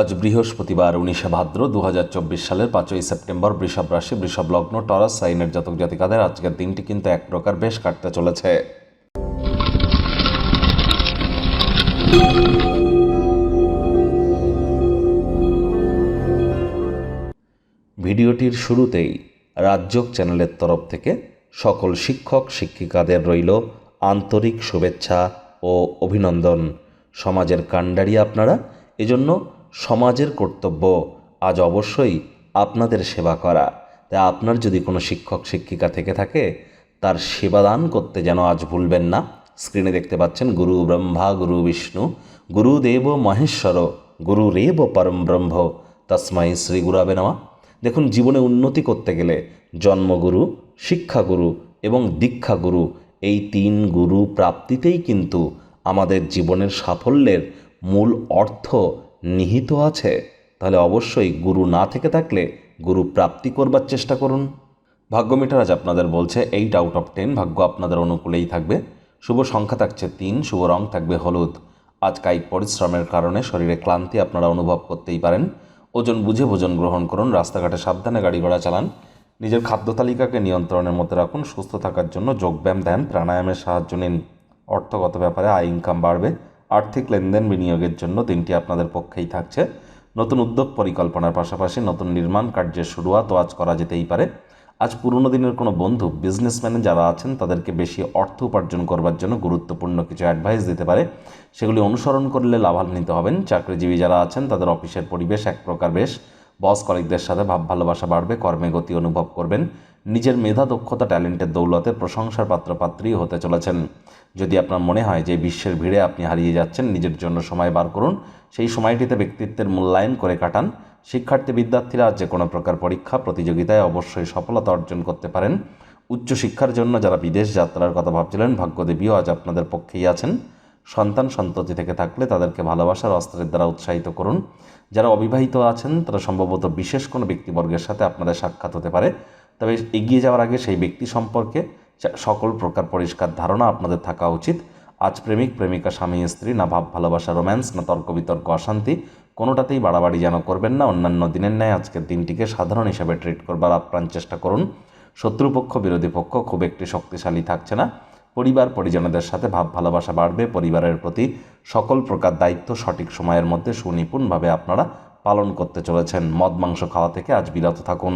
আজ বৃহস্পতিবার, উনিশে ভাদ্র দু হাজার চব্বিশ সালের পাঁচই সেপ্টেম্বর বৃষভ রাশি, বৃষভ লগ্ন, টরাস, সাইনের জাতক জাতিকাদের আজকের দিনটি কিন্তু এক প্রকার বেশ কাটতে চলেছে। ভিডিওটির শুরুতেই রাজ্যক চ্যানেলের তরফ থেকে সকল শিক্ষক, শিক্ষিকাদের রইল আন্তরিক শুভেচ্ছা ও অভিনন্দন। সমাজের কাণ্ডারি আপনারা, এজন্য সমাজের কর্তব্য। আজ অবশ্যই আপনাদের সেবা করা। তাই আপনার যদি কোনো শিক্ষক, শিক্ষিকা থেকে থাকে, তার সেবাদান করতে যেন আজ ভুলবেন না। স্ক্রিনে দেখতে পাচ্ছেন গুরু ব্রহ্মা, গুরু বিষ্ণু গুরুদেব মহেশ্বর গুরুরেব পরম ব্রহ্ম। তস্মাই শ্রী গুরাবে নেওয়া দেখুন, জীবনে উন্নতি করতে গেলে জন্মগুরু, শিক্ষাগুরু এবং দীক্ষাগুরু, এই তিন গুরু প্রাপ্তিতেই কিন্তু আমাদের জীবনের সাফল্যের মূল অর্থ নিহিত আছে, তাহলে অবশ্যই গুরু না থেকে থাকলে গুরু প্রাপ্তি করবার চেষ্টা করুন। ভাগ্য মিটার আজ আপনাদের বলছে এইট আউট অফ টেন ভাগ্য আপনাদের অনুকূলেই থাকবে। শুভ সংখ্যা থাকছে তিন, শুভ রং থাকবে হলুদ। আজ কায়িক পরিশ্রমের কারণে শরীরে ক্লান্তি আপনারা অনুভব করতেই পারেন। ওজন বুঝে ভোজন গ্রহণ করুন, রাস্তাঘাটে সাবধানে গাড়ি ঘোড়া চালান। নিজের খাদ্য তালিকাকে নিয়ন্ত্রণের মধ্যে রাখুন, সুস্থ থাকার জন্য যোগব্যায়াম ধ্যান, প্রাণায়ামের সাহায্য নিন। অর্থগত ব্যাপারে আয় ইনকাম বাড়বে। আর্থিক লেনদেন বিনিয়োগের জন্য দিনটি আপনাদের পক্ষেই থাকছে। নতুন উদ্যোগ পরিকল্পনার পাশাপাশি নতুন নির্মাণ কার্যের শুরুয়াতও আজ করা যেতেই পারে। আজ পুরনো দিনের কোনো বন্ধু, বিজনেসম্যানে যারা আছেন, তাদেরকে বেশি অর্থ উপার্জন করবার জন্য গুরুত্বপূর্ণ কিছু অ্যাডভাইস দিতে পারে। সেগুলি অনুসরণ করলে লাভান্বিত হবেন। চাকরিজীবী যারা আছেন, তাদের অফিসের পরিবেশ এক প্রকার বেশ। বস কলিকদের সাথে ভাব ভালোবাসা বাড়বে, কর্মে গতি অনুভব করবেন। নিজের মেধা, দক্ষতা, ট্যালেন্টের দৌলতে প্রশংসার পাত্রপাত্রী হতে চলেছেন। যদি আপনার মনে হয় যে বিশ্বের ভিড়ে আপনি হারিয়ে যাচ্ছেন, নিজের জন্য সময় বার করুন। সেই সময়টিতে ব্যক্তিত্বের মূল্যায়ন করে কাটান। শিক্ষার্থী বিদ্যার্থীরা যে কোনো প্রকার পরীক্ষা, প্রতিযোগিতায় অবশ্যই সফলতা অর্জন করতে পারেন। উচ্চশিক্ষার জন্য যারা বিদেশ যাত্রার কথা ভাবছিলেন, ভাগ্যদেবীও আজ আপনাদের পক্ষেই আছেন। সন্তান সন্ততি থেকে থাকলে তাদেরকে ভালোবাসার অস্ত্রের দ্বারা উৎসাহিত করুন। যারা অবিবাহিত আছেন, তারা সম্ভবত বিশেষ কোনো ব্যক্তিবর্গের সাথে আপনাদের সাক্ষাৎ হতে পারে। তবে এগিয়ে যাওয়ার আগে সেই ব্যক্তি সম্পর্কে সকল প্রকার পরিষ্কার ধারণা আপনাদের থাকা উচিত। আজ প্রেমিক, প্রেমিকা, স্বামী, স্ত্রী, না ভাব, ভালোবাসা, রোম্যান্স, না তর্ক বিতর্ক, অশান্তি, কোনোটাতেই বাড়াবাড়ি যেন করবেন না। অন্যান্য দিনের ন্যায় আজকের দিনটিকে সাধারণ হিসাবে ট্রিট করবার আপ্রাণ চেষ্টা করুন। শত্রুপক্ষ, বিরোধী পক্ষ খুব একটি শক্তিশালী থাকছে না। পরিবার, পরিজনদের সাথে ভাব, ভালোবাসা বাড়বে। পরিবারের প্রতি সকল প্রকার দায়িত্ব সঠিক সময়ের মধ্যে সুনিপুণভাবে আপনারা পালন করতে চলেছেন। মদ, মাংস খাওয়া থেকে আজ বিরত থাকুন।